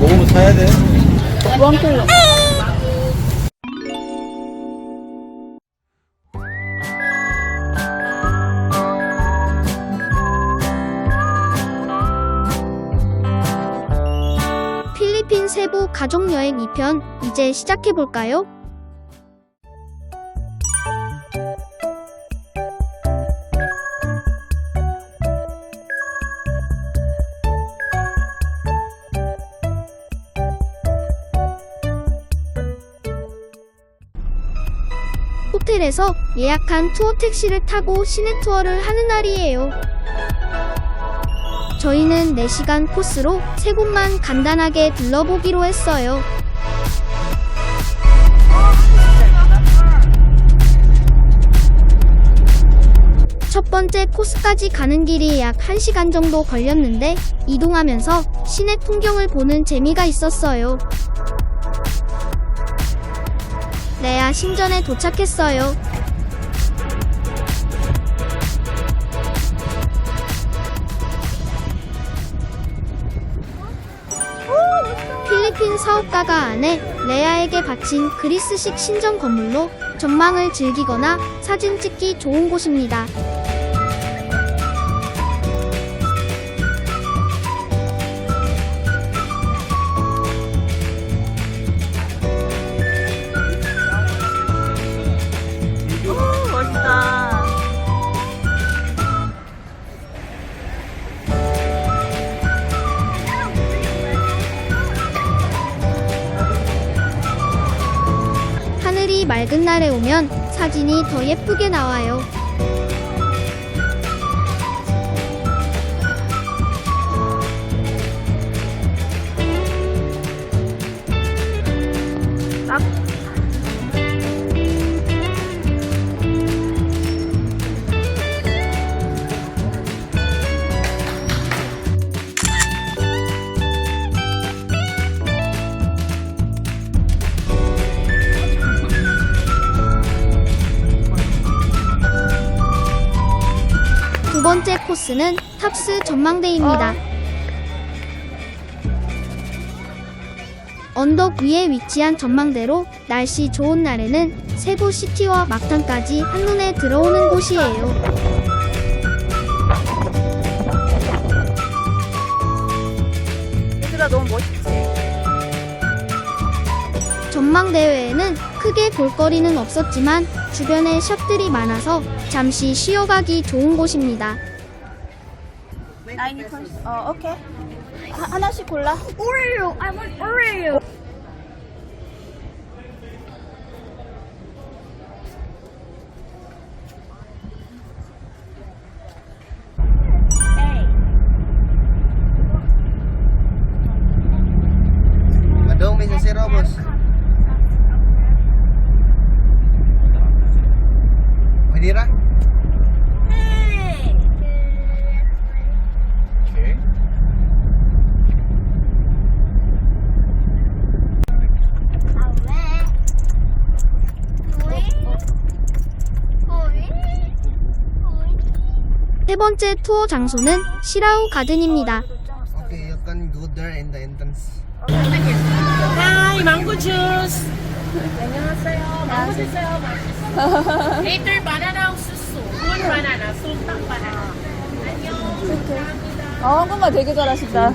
먹으면 사야 돼. 원 킬로. 필리핀 세부 가족여행 2편 이제 시작해볼까요? 호텔에서 예약한 투어 택시를 타고 시내 투어를 하는 날이에요. 저희는 4시간 코스로 세 곳만 간단하게 둘러보기로 했어요. 첫 번째 코스까지 가는 길이 약 1시간 정도 걸렸는데 이동하면서 시내 풍경을 보는 재미가 있었어요. 레아 신전에 도착했어요. 필리핀 사업가가 아내 레아에게 바친 그리스식 신전 건물로 전망을 즐기거나 사진 찍기 좋은 곳입니다. 맑은 날에 오면 사진이 더 예쁘게 나와요. 코스는 탑스 전망대입니다. 언덕 위에 위치한 전망대로 날씨 좋은 날에는 세부 시티와 막탄까지 한눈에 들어오는 곳이에요. 얘들아, 너무 멋있지? 전망대회에는 크게 볼거리는 없었지만 주변에 샵들이 많아서 잠시 쉬어가기 좋은 곳입니다. 나인이 컬 어, 오케이. 하, 하나씩 골라. 오레오! I want 오레오! Madong may sasira, boss. Pwede ra? 오케이. 세 번째 투어 장소는 시라우 가든입니다. Okay, you can go there in the entrance. Hi, mango juice. 안녕하세요. 망고 주세요. 맛있어. Later banana 옥수수. 군 바나나, sultan 바나나. 안녕. 어, 한국말 되게 잘하신다.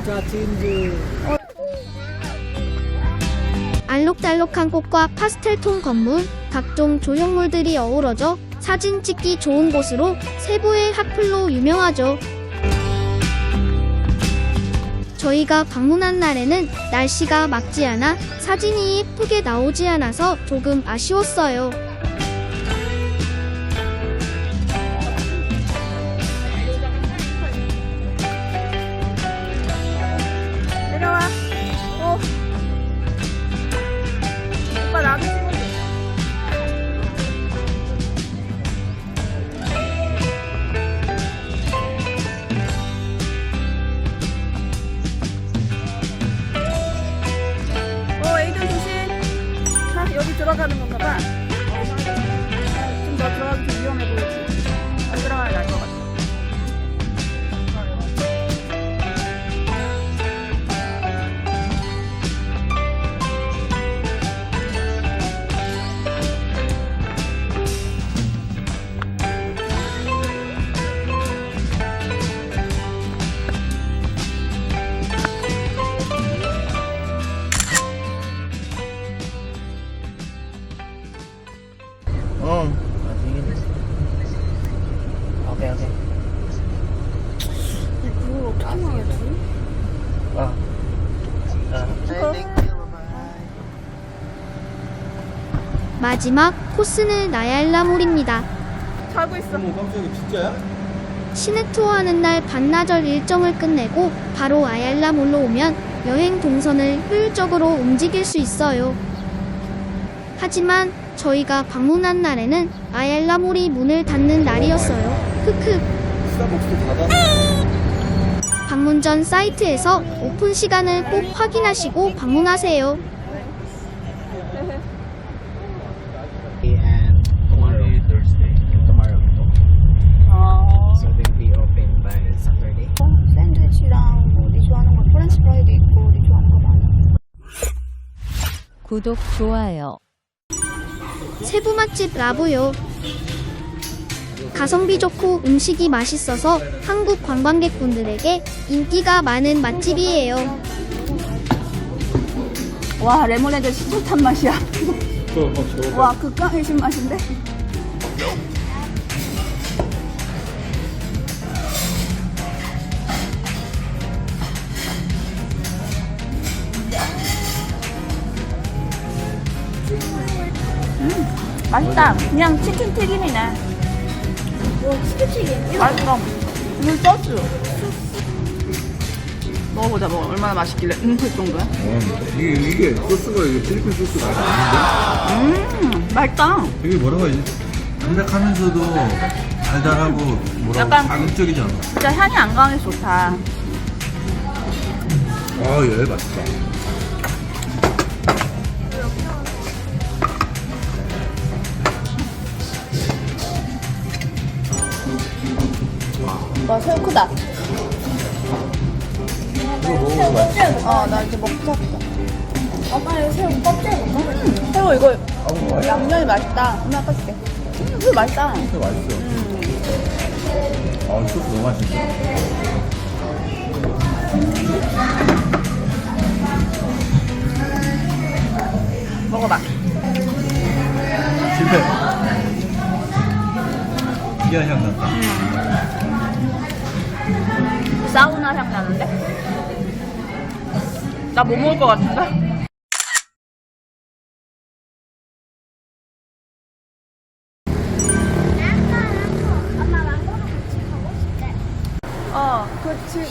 알록달록한 꽃과 파스텔톤 건물, 각종 조형물들이 어우러져 사진 찍기 좋은 곳으로 세부의 핫플로 유명하죠. 저희가 방문한 날에는 날씨가 막지 않아 사진이 예쁘게 나오지 않아서 조금 아쉬웠어요. 마지막 코스는 나얄라몰입니다. 자고 있어. 어머 깜짝이야 진짜야? 시내 투어하는 날 반나절 일정을 끝내고 바로 아얄라몰로 오면 여행 동선을 효율적으로 움직일 수 있어요. 하지만 저희가 방문한 날에는 아얄라몰이 문을 닫는 날이었어요. 스타벅스도 닫아 방문 전 사이트에서 오픈 시간을 꼭 확인하시고 방문하세요. and tomorrow. Thursday Tomorrow. 어. So they'll be open by Saturday. 샌드위치랑 뭐, 니 좋아하는 거 프렌치 프라이도 있고, 니 좋아하는 거 많아. 구독, 좋아요. 세부 맛집 라부요. 가성비 좋고 음식이 맛있어서 한국 관광객분들에게 인기가 많은 맛집이에요. 와, 레모네드 시초탄 맛이야. 와, 극강의 신맛인데? 맛있다. 그냥 치킨 튀김이네. 치킨 튀김? 맛있어. 이건 소스. 먹어보자, 먹어. 얼마나 맛있길래. 음, 그 정도야? 이게 이게 소스가 이게 필리핀 소스가 아닌데? 음, 맛있다. 이게 뭐라고 해야지? 담백하면서도 달달하고 뭐라고 약간- 자극적이잖아 진짜 향이 안 강해서 좋다. 아 얘 맛있다 와, 새우 크다. 이거 먹어도 맛있어 어, 나 이제 먹자. 아빠 이거 새우 껍질 먹어? 새우 이거 양념이 맛있다. 아까 줄게. 음, 새우 맛있다. 진짜 맛있어 아 소스 너무 맛있어 먹어봐. 실패 특이한 향 난다 사우나 향 나는데? 나 못 먹을 것 같은데? 어, 그치.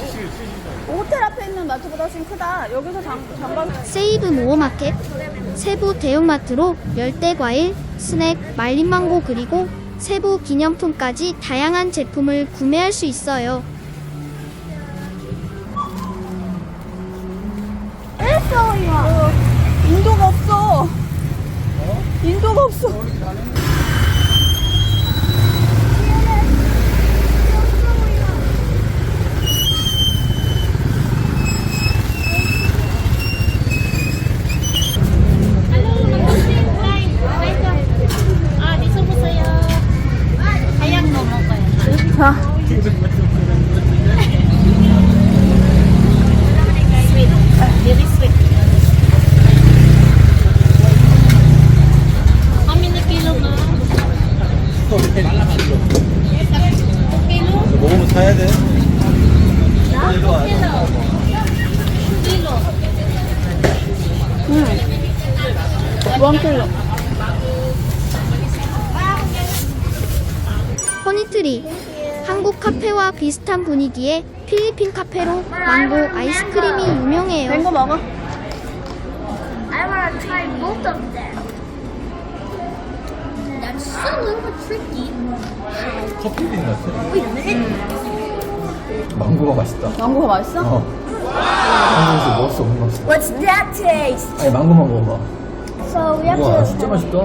호텔 앞에 있는 마트보다 훨씬 크다. 여기서 장, 장관. 세이브 모어마켓, 세부 대형마트로 열대 과일, 스낵, 말린 망고 그리고 세부 기념품까지 다양한 제품을 구매할 수 있어요. 없어. 인도가 없어. 자. Very sweet. How many kilo, ma'am? Kilo? 먹으면 사야 돼 Kilo. Kilo. 원 킬로. 허니트리, 한국 카페와 비슷한 분위기의 필리핀 카페로 망고 아이스크림이 유명해요. 된거 먹어. I want to try both of them. That's so a little tricky. 커피빈 같아 Wait a minute. 망고가 맛있다 망고가 맛있어? 어 망고에서 먹을 수 없는 맛이다 What's that taste? 아니 망고만 먹어봐 So we have 우와 to. 진짜 맛있다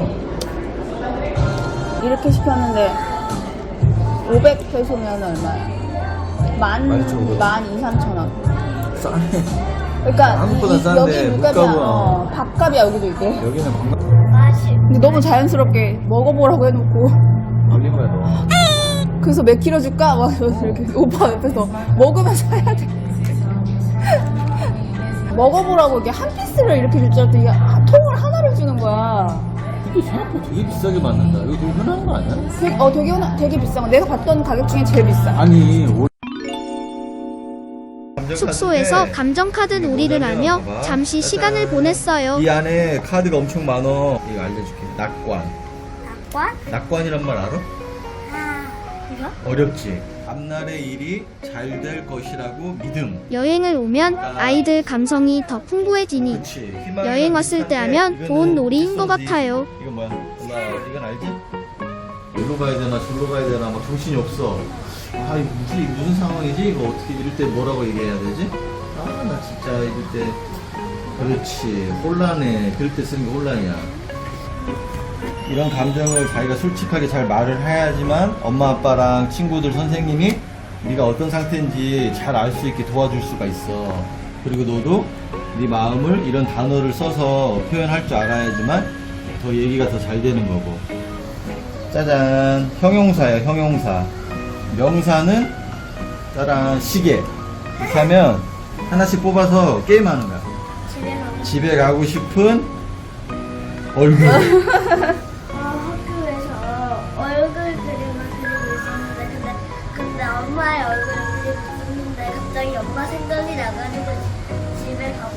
이렇게 시켰는데 500 페소면 얼마야? 만, 만 이천 오백. 만 2, 3천 원. 싸네 그러니까 한국보다 이- 싼데 여기 물값이야. 물값은- 어, 밥값이야 여기도 이게. 여기는 관광 근데 너무 자연스럽게 먹어보라고 해놓고 걸린 거야 너 그래서 몇 킬로 줄까? 막 이러면서 이렇게 오빠 옆에서 먹으면서 해야 돼. 먹어보라고 이게 한 피스를 이렇게 줄 줄 알았더니 이게 한- 통을 하나를 주는 거야. 이게 생각보다 되게 비싸게 받는다 이거 너무 흔한 거 아니야? 되게, 어, 되게, 되게 비싼 거. 내가 봤던 가격 중에 제일 비싸. 아니 올... 숙소에서 감정카드 놀이를 하며. 잠시. 시간을 보냈어요. 이 안에 카드가 엄청 많어. 이거 알려줄게. 낙관. 낙관? 낙관이란 말 알아? 아, 이거? 어렵지. 앞날의 일이 잘 될 것이라고 믿음. 여행을 오면 아이들 감성이 더 풍부해지니 그렇지. 희망이랑 여행 왔을 때 비슷한데 하면 이거는 좋은 놀이인 것. 같아요. 이건 뭐야? 엄마 이건 알지? 여기로 가야 되나 저기로 가야 되나 막 정신이 없어. 아 이거 무슨 무슨 상황이지? 이거 어떻게 이럴 때 뭐라고 얘기해야 되지? 아 나 진짜 이럴 때 그렇지 혼란해. 그럴 때 쓰는 게 혼란이야. 이런 감정을 자기가 솔직하게 잘 말을 해야지만 엄마 아빠랑 친구들 선생님이 네가 어떤 상태인지 잘 알 수 있게 도와줄 수가 있어. 그리고 너도 네 마음을 이런 단어를 써서 표현할 줄 알아야지만 더 얘기가 더 잘 되는 거고. 짜잔 형용사야 형용사. 명사는 짜란 시계. 이렇게 하면 하나씩 뽑아서 게임하는 거야. 집에 가고 싶은 얼굴. 생각이 나가지고 집에 가고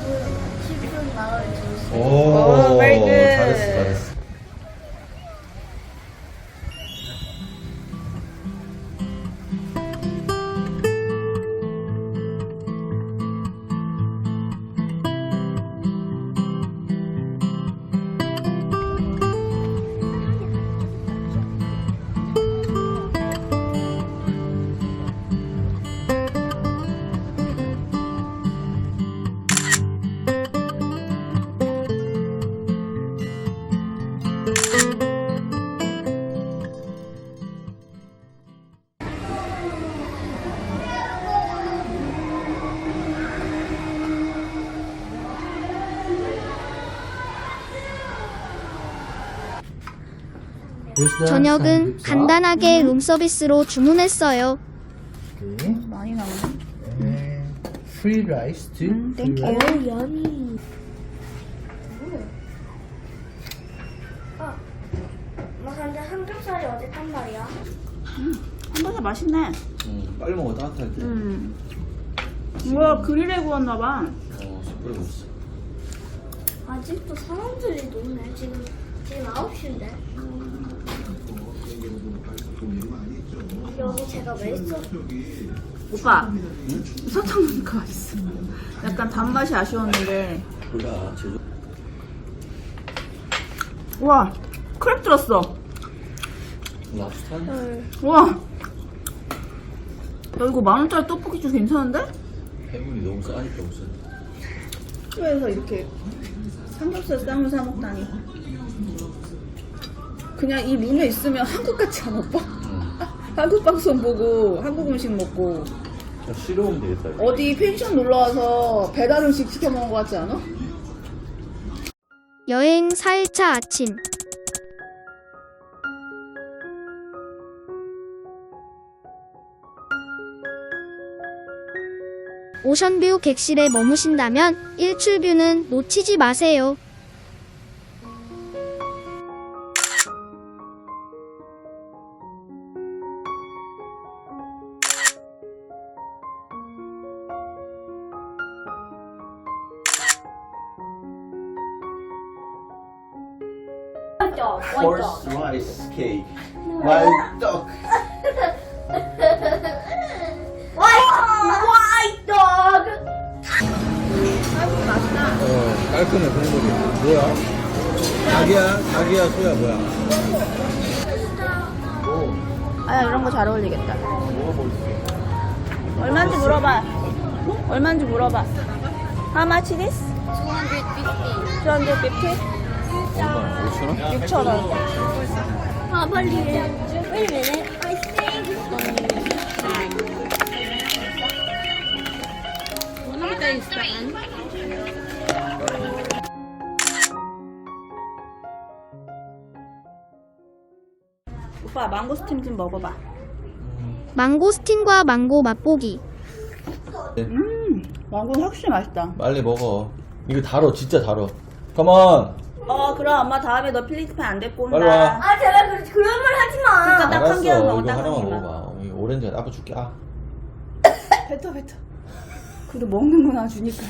싶은 마음이 들었어. 오, 오, very good. 잘했어, 잘했어. 저녁은 간단하게 룸서비스로 주문했어요. 많이 나오네. Free rice too. 음, 땡큐. 오, 연이. 어, 뭐 근데 삼겹살이 어디 단 말이야? 한번더 맛있네. 응, 빨리 먹어, 따뜻할 때. 음. 뭐야 그릴에 구웠나봐. 어, 숯불에 굽었어. 아직도 사람들이 노네. 지금 지금 9시인데. 여기 제가 왜 있어? 오빠 설탕 넣으니까 맛있어. 약간 단맛이 아쉬웠는데. 몰라, 제주. 우와 크랩 들었어. 랍스타는 우와. 야 이거 만 원짜리 떡볶이 좀 괜찮은데? 해물이 너무 싸니까 무슨. 학교에서 이렇게 삼겹살 쌈을 사 먹다니. 그냥 이 룸에 있으면 한국 같지 않아 오빠? 한국 방송 보고 한국 음식 먹고 좀 싫어오면 되겠다. 이거. 어디 펜션 놀러 와서 배달 음식 시켜 먹은 것 같지 않아? 여행 4일차 아침. 오션뷰 객실에 머무신다면 일출뷰는 놓치지 마세요. Horse rice cake. Duck. White dog. 어, 깔끔해, 국물이. 뭐야? 닭이야? 닭이야, 소야, 뭐야? 아야 이런 거 잘 어울리겠다. 얼마인지 물어봐. 얼마인지 물어봐. How much this? 250. 250? 5천 원? 6,000원. 아 빨리. Wait a minute. I think. 오빠 망고스틴 좀 먹어봐. 망고스틴과 망고 맛보기. 음, 망고는 확실히 맛있다. 빨리 먹어. 이거 달어, 진짜 달어. 컴온! 어, 그럼 엄마 다음에 너 필리핀 안 데리고 온다. 빨리 와. 아 제발 그 그런 말 하지 마. 그러니까 딱한 알았어. 개만 먹어, 이거 딱 한 하나만 개만. 먹어봐. 이 오렌지 아빠 줄게. 아. 뱉어, 뱉어. 그래도 먹는구나 주니까.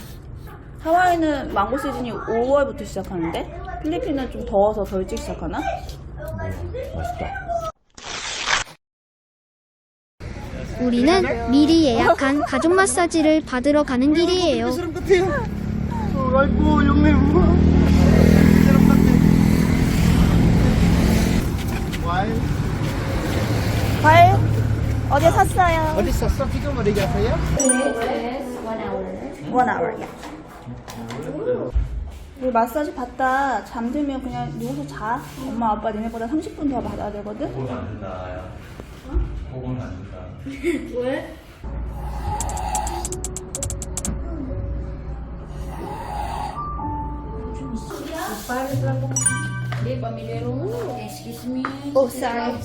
하와이는 망고 시즌이 5월부터 시작하는데 필리핀은 좀 더워서 더 일찍 시작하나? 우리는 미리 예약한 가족 마사지를 받으러 가는 길이에요. 과일 어제 샀어요. 어디 있었어? 피도 머리 가세요? 원 hour, 야. 우리 마사지 받다 잠들면 그냥 누워서 자. 엄마 아빠 니네보다 30분 더 받아야 되거든. 그건 안 된다, 야. 그건 안 된다. Oh, sorry.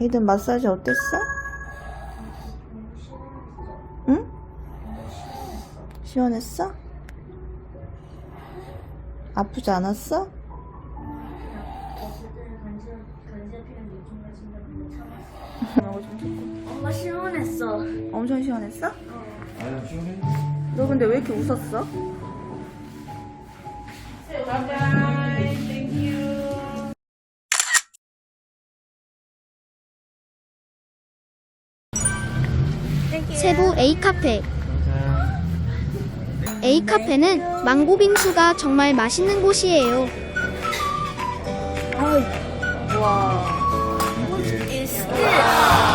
에이든 마사지 어땠어? 응? 시원했어? 아프지 않았어? 했어? 너 근데 왜 이렇게 웃었어? 세부 A카페 A카페는 망고 빙수가 정말 맛있는 곳이에요. 와. is this?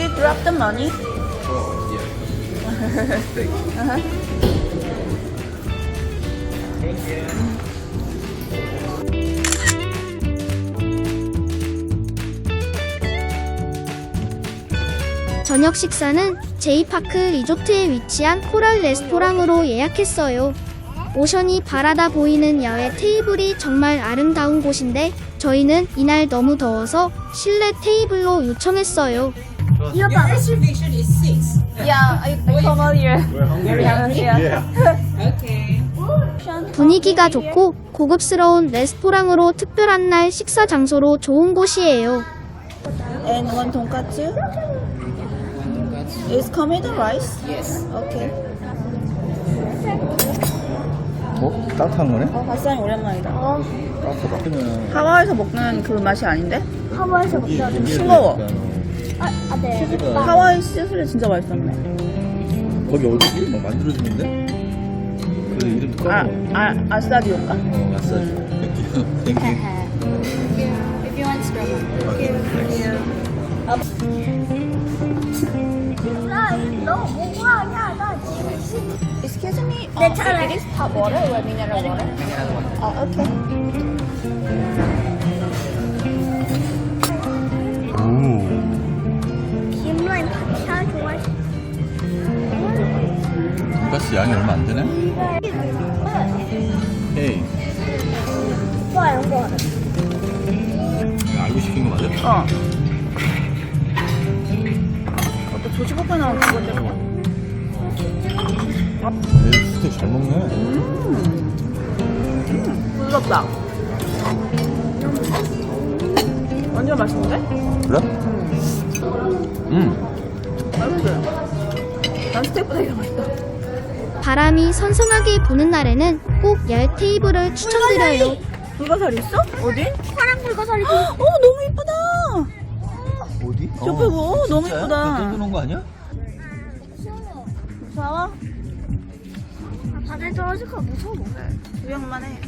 You drop the money? 저녁 식사는 제이파크 리조트에 위치한 코랄 레스토랑으로 예약했어요. 오션이 바라다 보이는 야외 테이블이 정말 아름다운 곳인데 저희는 이날 너무 더워서 실내 테이블로 요청했어요. Yeah, I, I come earlier. Yeah. 분위기가 좋고 고급스러운 레스토랑으로 특별한 날 식사 장소로 좋은 곳이에요. And one tonkatsu. Is coming the rice? Yes. Okay. 뭐? 따뜻한 거네? 어, 밥상이 오랜만이다. 따뜻하다. 하와이에서 먹는 그 맛이 아닌데? 하와이에서 먹자. 좀 싱거워. 아, 아, 네. 하와이 시슬이 진짜 맛있었네. 거기 어디지? 뭐 만들어주는데? 그 이름도 아, 까먹어. 아, 아싸디오까? 어, 마사지. 땡큐. 땡큐. If you want strawberry. 나, 너 뭐하냐? 나 지금 Excuse me. 네, 차라리. It is hot water or mineral water? 아, okay. 김라 돈가스 양이 얼마 안 되네? 헤이. 좋아요, 좋아요. 알고 시킨 거 맞아? 어. 어, 또 조지볶음 나온 그건데. 내 스테이크 잘 먹네. 부드럽다. 완전 맛있는데? 그래? 음. 맛있지? 난 스테이크보다 이거 맛있다. 바람이 선선하게 부는 날에는 꼭 야외 테이블을 추천드려요. 불가사리 있어? 어디? 파랑 불가사리. 어, 너무 이쁘다. 어디? 옆에 뭐? 어, 너무 이쁘다. 떠주는 거 아니야? 무서워? 바다에 떨어질까 무서워. 구경만 해.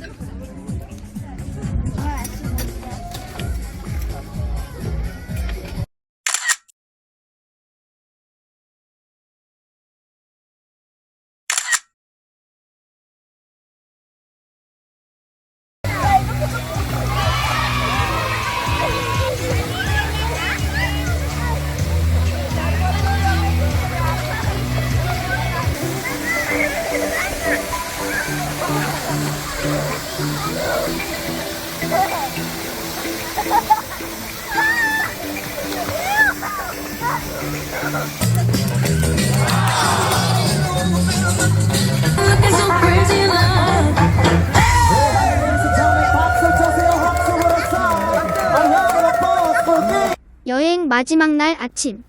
여행 마지막 날 아침.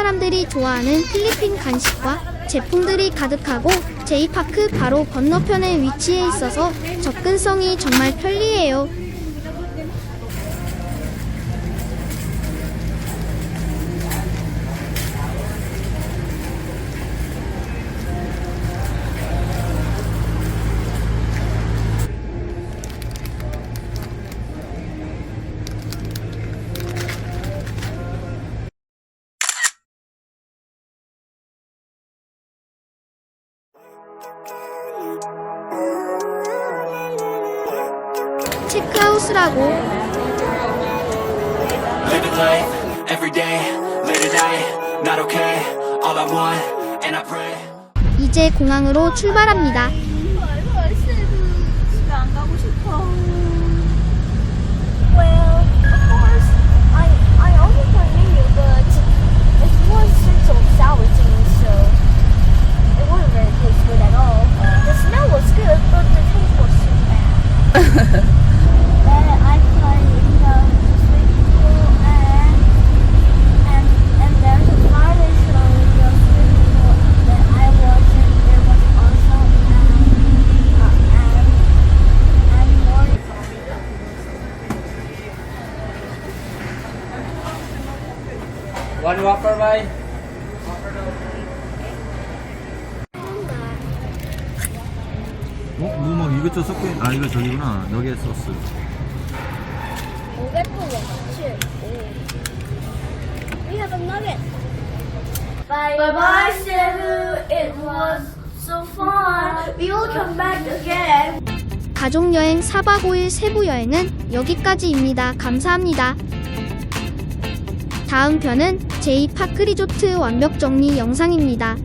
사람들이 좋아하는 필리핀 간식과 제품들이 가득하고 제이파크 바로 건너편에 위치해 있어서 접근성이 정말 편리해요. Living life, every day, late at night, not okay. All I want, and I pray. 이제 공항으로 출발합니다. 집에 안 가고 싶어. Well, of course, I I also blame you, but it was such a sour thing, so it wasn't very taste good at all. The smell was good, but the taste was so bad. then I tried in the One Whopper, bye. 어? 뭐 막 이것저것 섞여 있... 아 이거 저기구나 너겟 소스 We'll get the one too. We have a nugget. Bye bye, bye Sebu. It was so fun. We will come back again. 가족 여행 4박 5일 세부 여행은 여기까지입니다. 감사합니다. 다음 편은 제이 파크 리조트 완벽 정리 영상입니다.